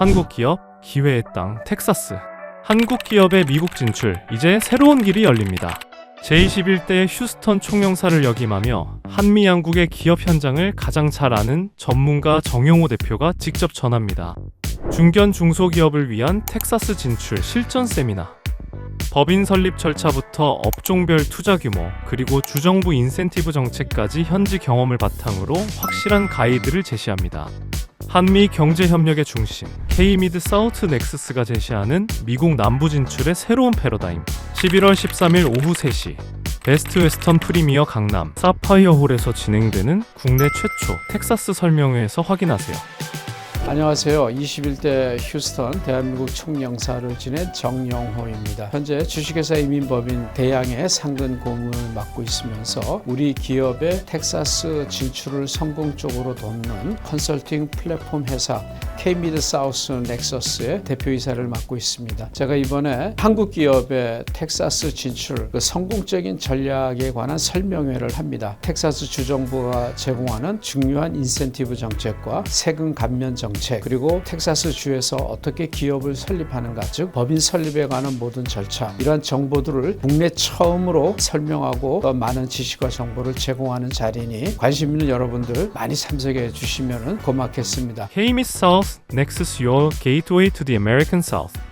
한국 기업 기회의 땅 텍사스. 한국 기업의 미국 진출 이제 새로운 길이 열립니다. 제21대 휴스턴 총영사를 역임하며 한미 양국의 기업 현장을 가장 잘 아는 전문가 정용호 대표가 직접 전합니다. 중견 중소기업을 위한 텍사스 진출 실전 세미나. 법인 설립 절차부터 업종별 투자 규모, 그리고 주정부 인센티브 정책까지 현지 경험을 바탕으로 확실한 가이드를 제시합니다. 한미 경제 협력의 중심, K-미드 사우트 넥스스가 제시하는 미국 남부 진출의 새로운 패러다임. 11월 13일 오후 3시 베스트 웨스턴 프리미어 강남 사파이어 홀에서 진행되는 국내 최초 텍사스 설명회에서 확인하세요. 안녕하세요. 21대 휴스턴 대한민국 총영사를 지낸 정영호입니다. 현재 주식회사 이민법인 대양의 상근 고문을 맡고 있으면서 우리 기업의 텍사스 진출을 성공적으로 돕는 컨설팅 플랫폼 회사 K-미드 사우스 넥서스의 대표이사를 맡고 있습니다. 제가 이번에 한국 기업의 텍사스 진출 그 성공적인 전략에 관한 설명회를 합니다. 텍사스 주정부가 제공하는 중요한 인센티브 정책과 세금 감면 정책 그리고 텍사스 주에서 어떻게 기업을 설립하는가 즉 법인 설립에 관한 모든 절차 이러한 정보들을 국내 처음으로 설명하고 더 많은 지식과 정보를 제공하는 자리니 관심 있는 여러분들 많이 참석해 주시면 고맙겠습니다. K-Miss South, Nexus Your Gateway to the American South.